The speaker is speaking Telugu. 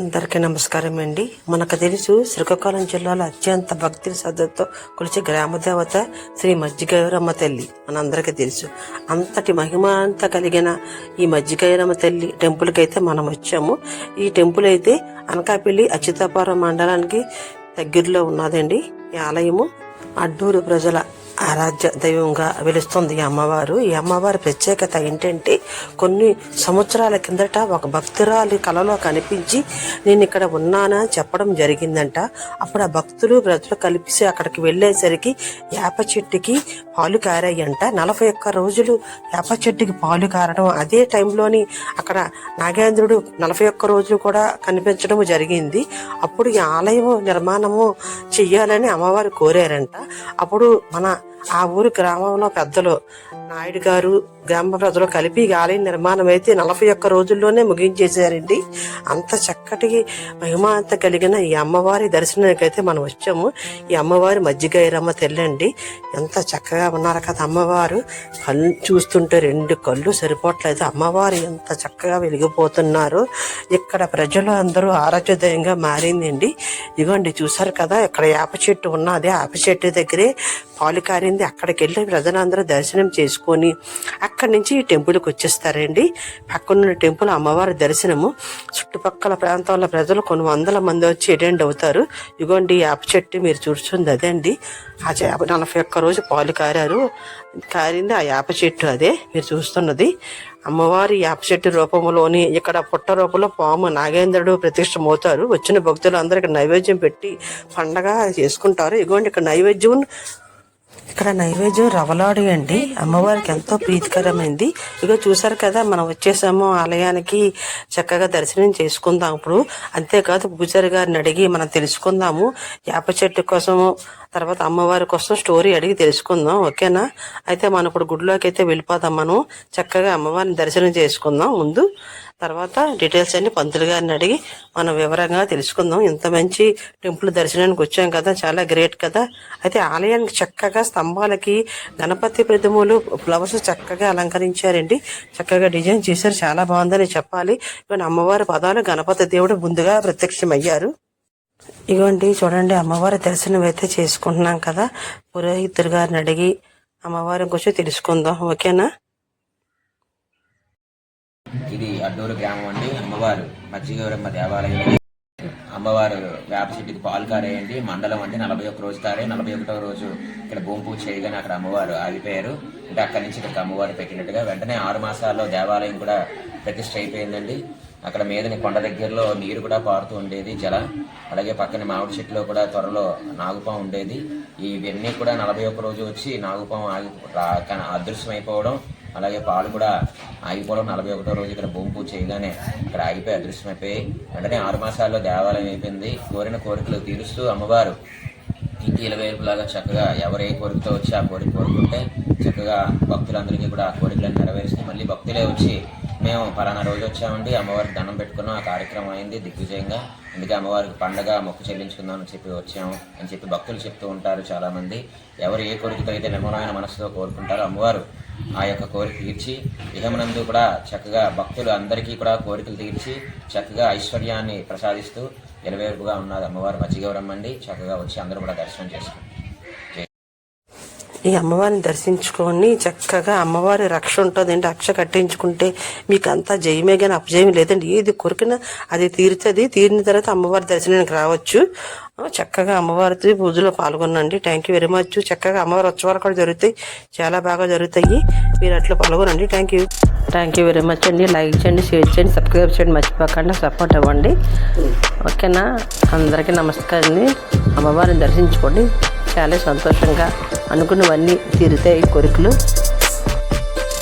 అందరికీ నమస్కారం అండి. మనకు తెలుసు శ్రీకాకుళం జిల్లాలో అత్యంత భక్తి శ్రద్ధతో కొలిచే గ్రామదేవత శ్రీ మజ్జిగైరమ్మ తల్లి మనందరికీ తెలుసు. అంతటి మహిమాంత కలిగిన ఈ మజ్జిగైరమ్మ తల్లి టెంపుల్కి అయితే మనం వచ్చాము. ఈ టెంపుల్ అయితే అనకాపల్లి అచ్యుతాపురం మండలానికి దగ్గరలో ఉన్నదండి. ఈ ఆలయము అడ్డూరు ప్రజల ఆరాధ్య దైవంగా వెలుస్తుంది ఈ అమ్మవారు. ఈ అమ్మవారి ప్రత్యేకత ఏంటంటే కొన్ని సంవత్సరాల కిందట ఒక భక్తురాలి కలలో కనిపించి నేను ఇక్కడ ఉన్నానా? చెప్పడం జరిగిందంట. అప్పుడు ఆ భక్తులు ప్రజలు కలిపిసి అక్కడికి వెళ్ళేసరికి వేప చెట్టుకి పాలు కారాయంట. నలభై ఒక్క రోజులు వేప చెట్టుకి పాలు కారడం. అదే టైంలోని అక్కడ నాగేంద్రుడు నలభై ఒక్క రోజులు కూడా కనిపించడం జరిగింది. అప్పుడు ఈ ఆలయం నిర్మాణము చెయ్యాలని అమ్మవారు కోరారంట. అప్పుడు మన ఆ ఊరు గ్రామంలో పెద్దలు నాయుడు గారు గ్రామ ప్రజలు కలిపి ఆలయం నిర్మాణం అయితే నలభై ఒక్క రోజుల్లోనే ముగించేశారండి. అంత చక్కటి మహిమాంత కలిగిన ఈ అమ్మవారి దర్శనానికి అయితే మనం వచ్చాము. ఈ అమ్మవారి మజ్జిగైరమ్మ తెల్లండి. ఎంత చక్కగా ఉన్నారు కదా అమ్మవారు. కళ్ళు చూస్తుంటే రెండు కళ్ళు సరిపోవట్లేదు. అమ్మవారు ఎంత చక్కగా వెలిగిపోతున్నారు. ఇక్కడ ప్రజలు అందరూ ఆరోగ్యదయంగా మారిందండి. ఇదిగోండి చూసారు కదా ఇక్కడ వేప చెట్టు ఉన్నది. ఆ వేప చెట్టు దగ్గరే పాలు కారింది అక్కడికి వెళ్ళి ప్రజలందరూ దర్శనం చేసుకొని అక్కడి నుంచి ఈ టెంపుల్కి వచ్చేస్తారండి. పక్కనున్న టెంపుల్ అమ్మవారి దర్శనము. చుట్టుపక్కల ప్రాంతాల ప్రజలు కొన్ని వందల మంది వచ్చి అటెండ్ అవుతారు. ఇగోండి ఈ వేప చెట్టు మీరు చూస్తుంది అదే అండి ఆ చేప నలభై ఒక్క రోజు పాలు కారారు. కారింది ఆ వేప చెట్టు అదే మీరు చూస్తున్నది. అమ్మవారి వేప చెట్టు రూపంలోని ఇక్కడ పుట్ట రూపంలో పాము నాగేంద్రుడు ప్రతిష్టమవుతారు వచ్చిన భక్తులు అందరికి నైవేద్యం పెట్టి పండగ చేసుకుంటారు. ఇగోండి ఇక్కడ నైవేద్యం ఇక్కడ నైవేద్యం రవలాడి అండి. అమ్మవారికి ఎంతో ప్రీతికరమైంది. ఇక చూసారు కదా మనం వచ్చేసాము ఆలయానికి చక్కగా దర్శనం చేసుకుందాం ఇప్పుడు. అంతేకాదు పూజారి గారిని అడిగి మనం తెలుసుకుందాము. వేప చెట్టు కోసము తర్వాత అమ్మవారి కోసం స్టోరీ అడిగి తెలుసుకుందాం ఓకేనా? అయితే మనం ఇప్పుడు గుడిలోకి అయితే వెళ్ళిపోదాం మనం. చక్కగా అమ్మవారిని దర్శనం చేసుకుందాం ముందు. తర్వాత డీటెయిల్స్ అన్ని పంతులు గారిని అడిగి మనం వివరంగా తెలుసుకుందాం. ఇంత మంచి టెంపుల్ దర్శనానికి వచ్చాం కదా చాలా గ్రేట్ కదా. అయితే ఆలయానికి చక్కగా స్తంభాలకి గణపతి ప్రతిమలు ఫ్లవర్స్ చక్కగా అలంకరించారండి. చక్కగా డిజైన్ చేశారు చాలా బాగుందని చెప్పాలి. ఇవన్నీ అమ్మవారి పదాలు గణపతి దేవుడు ముందుగా ప్రత్యక్షమయ్యారు. ఇగోండి చూడండి అమ్మవారి దర్శనం అయితే చేసుకుంటున్నాం కదా. పురోహితుడు గారిని అడిగి అమ్మవారి గురించి తెలుసుకుందాం. ఓకేనా? ఇది అడ్డూరు గ్రామం అండి. అమ్మవారు మజ్జిగవరమ్మ దేవాలయం. అమ్మవారు వేప చెట్టుకి అండి మండలం అంటే నలభై ఒక్క రోజు కారే. నలభై ఒకటో రోజు ఇక్కడ భూమి పూజ చేయగానే అక్కడ అమ్మవారు ఆగిపోయారు. అంటే అక్కడి నుంచి ఇక్కడికి అమ్మవారు పెట్టినట్టుగా వెంటనే ఆరు మాసాల్లో దేవాలయం కూడా ప్రతిష్ట అయిపోయిందండి. అక్కడ మీదని కొండ దగ్గరలో నీరు కూడా పారుతూ ఉండేది జల. అలాగే పక్కన మామిడి చెట్టులో కూడా త్వరలో నాగుపాం ఉండేది. ఇవన్నీ కూడా నలభై ఒక్క రోజు వచ్చి నాగుపాం ఆగి అదృశ్యమైపోవడం అలాగే పాలు కూడా ఆగిపోవడం నలభై ఒకటో రోజు ఇక్కడ భూమి పూజ చేయగానే ఇక్కడ ఆగిపోయి అదృశ్యమైపోయి వెంటనే ఆరు మాసాల్లో దేవాలయం అయిపోయింది. కోరిన కోరికలు తీరుస్తూ అమ్మవారు ఇంటి ఇలవేపులాగా చక్కగా ఎవరు ఏ కోరికతో వచ్చి ఆ కోరిక కోరుకుంటే చక్కగా భక్తులందరికీ కూడా ఆ కోరికలను నెరవేరుస్తూ మళ్ళీ భక్తులే వచ్చి మేము పలానా రోజు వచ్చామండి అమ్మవారికి దండం పెట్టుకున్నాం ఆ కార్యక్రమం అయింది దిగ్విజయంగా. అందుకే అమ్మవారికి పండగ మొక్కు చెల్లించుకుందాం అని చెప్పి వచ్చాము అని చెప్పి భక్తులు చెప్తూ ఉంటారు చాలామంది. ఎవరు ఏ కోరికతో అయితే నిర్మలమైన మనసుతో కోరుకుంటారో అమ్మవారు ఆ యొక్క కోరిక తీర్చి ఇహమునందు కూడా చక్కగా భక్తులు అందరికీ కూడా కోరికలు తీర్చి చక్కగా ఐశ్వర్యాన్ని ప్రసాదిస్తూ ఎలవేరుపుగా ఉన్నది అమ్మవారు మజ్జిగవరమ్మండి చక్కగా వచ్చి అందరూ కూడా దర్శనం చేసుకుంటారు. ఈ అమ్మవారిని దర్శించుకొని చక్కగా అమ్మవారి రక్ష ఉంటుందండి. రక్ష కట్టించుకుంటే మీకు అంతా జయమే కానీ అపజయం లేదండి. ఏది కొరికిన అది తీరుతుంది. తీరిన తర్వాత అమ్మవారి దర్శనానికి రావచ్చు. చక్కగా అమ్మవారితో పూజలో పాల్గొనండి. థ్యాంక్ యూ వెరీ మచ్ చక్కగా అమ్మవారి ఉత్సవాలు కూడా జరుగుతాయి. చాలా బాగా జరుగుతాయి. మీరు అట్లా పాల్గొనండి. Thank you thank you very much అండి. లైక్ చేయండి షేర్ చేయండి సబ్స్క్రైబ్ చేయండి. మర్చిపోకుండా సపోర్ట్ ఇవ్వండి ఓకేనా అందరికీ నమస్కారం అమ్మవారిని దర్శించుకోండి. చాలా సంతోషంగా అనుకున్నవన్నీ తీరుతాయి కోరికలు.